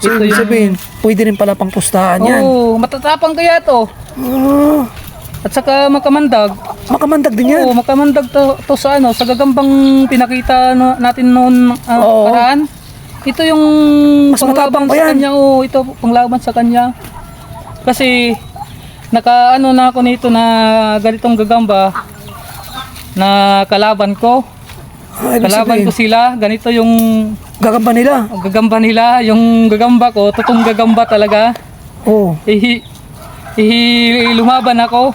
So, ibig sabihin, pwede rin pala pang pustahan yan. Oo, matatapang kaya to. Ah, At saka makamandag. makamandag din yan. Oo, makamandag to, to sa ano, sa gagambang pinakita no, natin noon ah, Oo. paraan. Ito yung Mas matapang pa sa kanya. Oo, ito panglaban sa kanya. Kasi naka ano na ako nito na ganitong gagamba na kalaban ko. Ah, ibig Kalaban sabihin, ko sila, ganito yung gagamba nila. gagamba nila, yung gagamba ko, totoong gagamba talaga. Oo. Ihi, ihi, lumaban ako.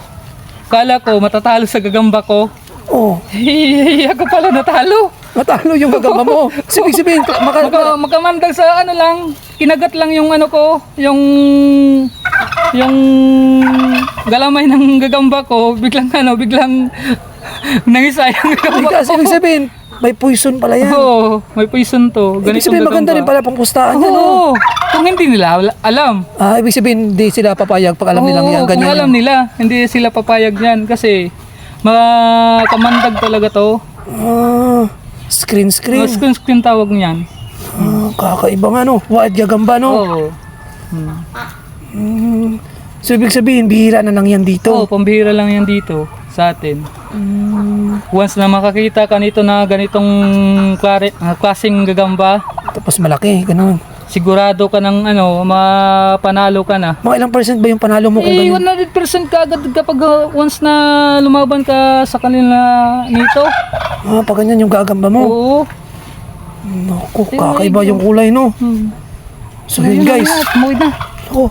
Kala ko matatalo sa gagamba ko. Oh, Hihihi ako pala natalo. matalo yung gagamba mo. So, ibig sabihin, maka, Maka, magkamandag sa ano lang, kinagat lang yung ano ko, yung yung galamay ng gagamba ko, biglang ano, biglang nangisa yung gagamba Kasi ibig sabihin, may poison pala yan. Oo, may poison to. Ibig sabihin, maganda rin pala pang pustahan yan. Oh. Oo, kung hindi nila wala- alam. Ah, ibig sabihin, hindi sila papayag pag alam nilang Oo, yan. kung Ganyan. alam nila, hindi sila papayag yan kasi makamandag talaga to. Ah, screen screen. Mas screen screen tawag niyan. Ah, kakaiba nga no. Wild gagamba no. Oo. Mm. So ibig sabihin, bihira na lang yan Oo, dito. pambihira lang yan dito sa atin. Once na makakita ka nito na ganitong klare, ah, klaseng gagamba, Tapos malaki, ganun. sigurado ka ng ano, mapanalo ka na. Mga ilang percent ba yung panalo mo kung Eh, ganyan? 100% ka agad kapag uh, once na lumaban ka sa kanila nito. Ah, pag ganyan yung gagamba mo. Oo. Naku, kakaiba yung kulay no. Hmm. So yun guys. Na, tumuwid na. Oh,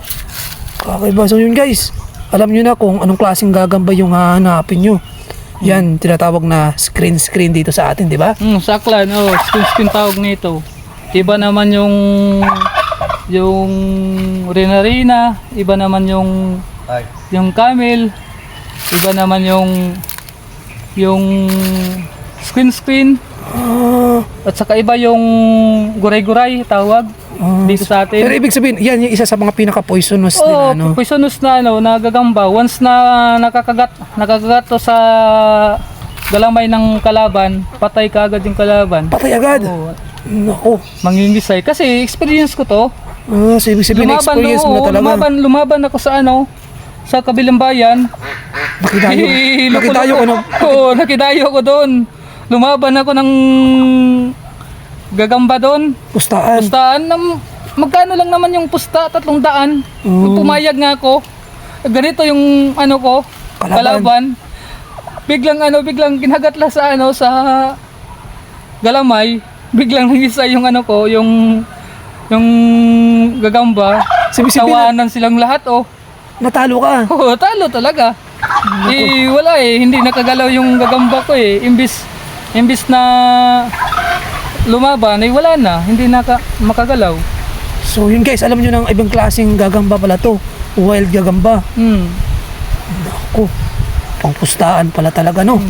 kakaiba. So yun guys. Alam nyo na kung anong klaseng gagamba yung hahanapin nyo. Yan, tinatawag na screen screen dito sa atin, di ba? Hmm, saklan, oh, screen screen tawag nito. Iba naman yung yung Renarina, iba naman yung yung Camel, iba naman yung yung screen screen. Ah, at saka iba yung guray-guray tawag ah. dito sa Pero atin. ibig sabihin, yan yung isa sa mga pinaka-poisonous Oh, nila, no? poisonous na ano, nagagamba. Once na nakakagat, nakakagat to sa galamay ng kalaban, patay ka agad yung kalaban. Patay agad. Oh, Naku. mangingisay. Kasi experience ko to. Ah, so ibig sabihin, Lumaban, experience mo na oo, talaga. lumaban, lumaban ako sa ano, sa kabilang bayan. Nakidayo. Nakidayo loko-loko. na. Oo, nakidayo ko doon. Lumaban ako ng gagamba doon. Pustaan. Pustaan, nam, magkano lang naman yung pusta, tatlong daan. Oo. Pumayag nga ako. Ganito yung ano ko, Kalaban. kalaban. Biglang ano, biglang kinagatla sa ano, sa galamay. Biglang nangisa yung ano ko, yung yung gagamba. Sabihin, Tawanan silang lahat, oh. natalo ka. Oo, talo talaga. Eh, wala eh, hindi nakagalaw yung gagamba ko eh. Imbis, imbis na lumaban, eh wala na, hindi naka, makagalaw. So yun guys, alam nyo ng ibang klaseng gagamba pala to. Wild gagamba. Hmm. Naku. Pangpustaan pala talaga, no?